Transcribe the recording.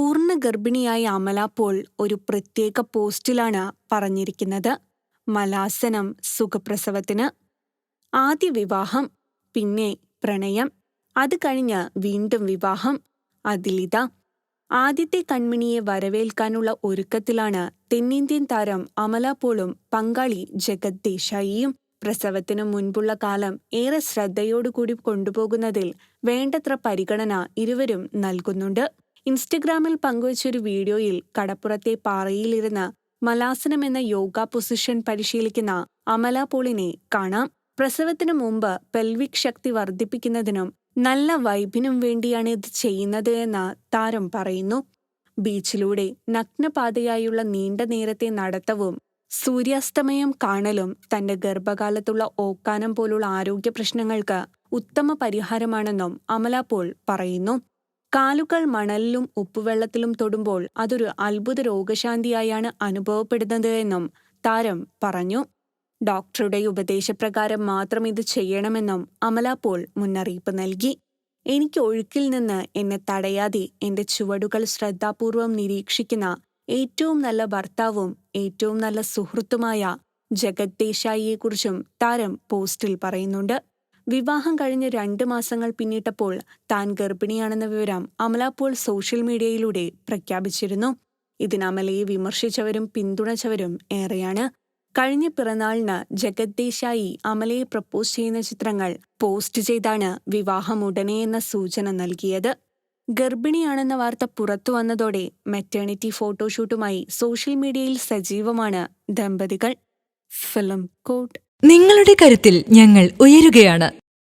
പൂർണ ഗർഭിണിയായ അമല പോൾ ഒരു പ്രത്യേക പോസ്റ്റിലാണ് പറഞ്ഞിരിക്കുന്നത്. മലാസനം സുഖപ്രസവത്തിന്. ആദ്യ വിവാഹം പിന്നെ പ്രണയം. അത് കഴിഞ്ഞ് വീണ്ടും വിവാഹം. അതിലിത ആദ്യത്തെ കൺമിണിയെ വരവേൽക്കാനുള്ള ഒരുക്കത്തിലാണ് തെന്നിന്ത്യൻ താരം അമല പോളും പങ്കാളി ജഗത് ദേശായിയും പ്രസവത്തിനു മുൻപുള്ള കാലം ഏറെ ശ്രദ്ധയോടുകൂടി കൊണ്ടുപോകുന്നതിൽ വേണ്ടത്ര പരിഗണന ഇരുവരും നൽകുന്നുണ്ട്. ഇൻസ്റ്റഗ്രാമിൽ പങ്കുവച്ചൊരു വീഡിയോയിൽ കടപ്പുറത്തെ പാറയിലിരുന്ന് മലാസനം എന്ന യോഗ പൊസിഷൻ പരിശീലിക്കുന്ന അമല പോളിനെ കാണാം. പ്രസവത്തിനു മുമ്പ് പെൽവിക് ശക്തി വർദ്ധിപ്പിക്കുന്നതിനും നല്ല വൈബിനും വേണ്ടിയാണ് ഇത് ചെയ്യുന്നത് എന്ന് താരം പറയുന്നു. ബീച്ചിലൂടെ നഗ്നപാതയായുള്ള നീണ്ട നേരത്തെ നടത്തവും സൂര്യാസ്തമയം കാണലും തന്റെ ഗർഭകാലത്തുള്ള ഓക്കാനം പോലുള്ള ആരോഗ്യ പ്രശ്നങ്ങൾക്ക് ഉത്തമ പരിഹാരമാണെന്നും അമല പോൾ പറയുന്നു. കാലുകൾ മണലിലും ഉപ്പുവെള്ളത്തിലും തൊടുമ്പോൾ അതൊരു അത്ഭുത രോഗശാന്തിയായാണ് അനുഭവപ്പെടുന്നത് എന്നും താരം പറഞ്ഞു. ഡോക്ടറുടെ ഉപദേശപ്രകാരം മാത്രം ഇത് ചെയ്യണമെന്നും അമല പോൾ മുന്നറിയിപ്പ് നൽകി. എനിക്ക് ഒഴുക്കിൽ നിന്ന് എന്നെ തടയാതെ എന്റെ ചുവടുകൾ ശ്രദ്ധാപൂർവം നിരീക്ഷിക്കുന്ന ഏറ്റവും നല്ല ഭർത്താവും ഏറ്റവും നല്ല സുഹൃത്തുമായ ജഗത് ദേശായിയെക്കുറിച്ചും താരം പോസ്റ്റിൽ പറയുന്നുണ്ട്. വിവാഹം കഴിഞ്ഞ് രണ്ട് മാസങ്ങൾ പിന്നിട്ടപ്പോൾ താൻ ഗർഭിണിയാണെന്ന വിവരം അമല പോൾ സോഷ്യൽ മീഡിയയിലൂടെ പ്രഖ്യാപിച്ചിരുന്നു. ഇതിന് അമലയെ വിമർശിച്ചവരും പിന്തുണച്ചവരും ഏറെയാണ്. കഴിഞ്ഞ പിറന്നാളിന് ജഗത് ദേശായി അമലയെ പ്രപ്പോസ് ചെയ്യുന്ന ചിത്രങ്ങൾ പോസ്റ്റ് ചെയ്താണ് വിവാഹം ഉടനെ എന്ന സൂചന നൽകിയത്. ഗർഭിണിയാണെന്ന വാർത്ത പുറത്തു വന്നതോടെ മെറ്റേണിറ്റി ഫോട്ടോഷൂട്ടുമായി സോഷ്യൽ മീഡിയയിൽ സജീവമാണ് ദമ്പതികൾ. ഫിലിം കോട്ട്. നിങ്ങളുടെ കരുത്തിൽ ഞങ്ങൾ ഉയരുകയാണ്.